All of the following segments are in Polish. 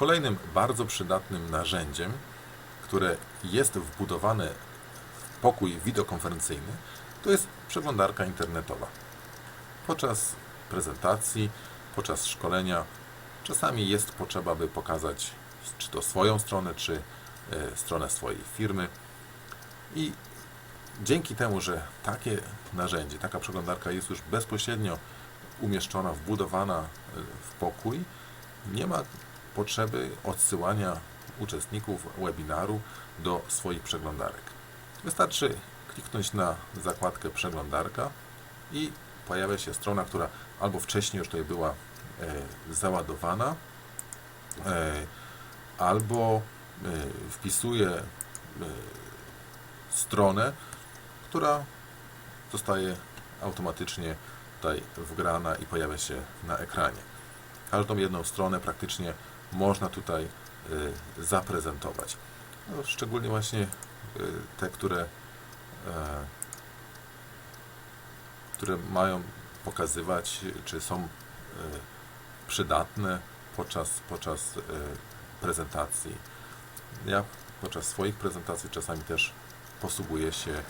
Kolejnym bardzo przydatnym narzędziem, które jest wbudowane w pokój wideokonferencyjny, to jest przeglądarka internetowa. Podczas prezentacji, podczas szkolenia czasami jest potrzeba, by pokazać czy to swoją stronę, czy e, stronę swojej firmy. I dzięki temu, że takie narzędzie, taka przeglądarka jest już bezpośrednio umieszczona, wbudowana e, w pokój, nie ma potrzeby odsyłania uczestników webinaru do swoich przeglądarek. Wystarczy kliknąć na zakładkę przeglądarka i pojawia się strona, która albo wcześniej już tutaj była e, załadowana, e, albo e, wpisuje stronę, która zostaje automatycznie tutaj wgrana i pojawia się na ekranie. Każdą jedną stronę praktycznie można tutaj y, zaprezentować. No, szczególnie właśnie y, te, które, e, które mają pokazywać, czy są y, przydatne podczas, podczas y, prezentacji. Ja podczas swoich prezentacji czasami też posługuję się e,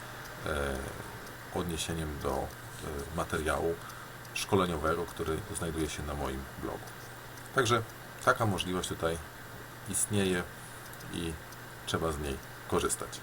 odniesieniem do e, materiału szkoleniowego, który znajduje się na moim blogu. Także taka możliwość tutaj istnieje i trzeba z niej korzystać.